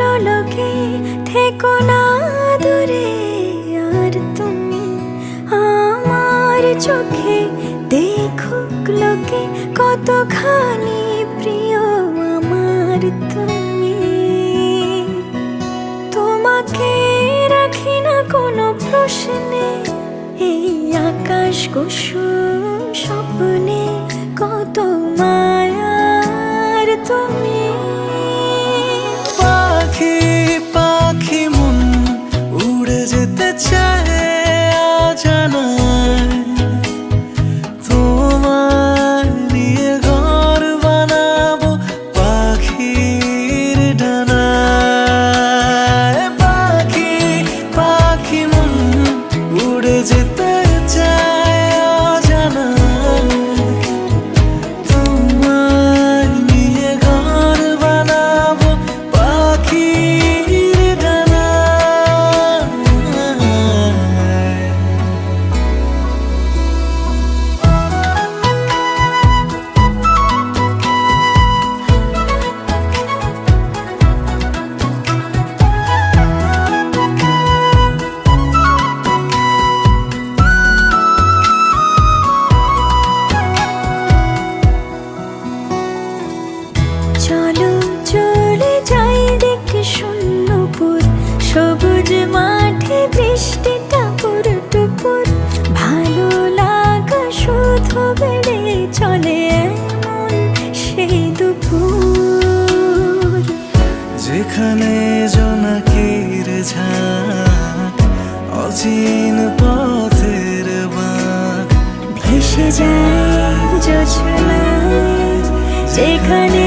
স্বপ্ন থেকো না দূরে। আর তুমি আমার চোখে দেখুক লোকে কতখানি প্রিয় আমার তুমি। তোমাকে রাখি না কোনো প্রশ্নে, এই আকাশ কুসুম চলো চলে যাই দেখে শূন্যপুর। সবুজ মাঠে বৃষ্টিটা পুর টুপুর। ভালো লাগা শুধু বেড়ে চলে এমন সেই দুপুর। যেখানে জোনাকির ঝাঁক অচিন পথের বাঁক ভেসে যায় জোছনায় যেখানে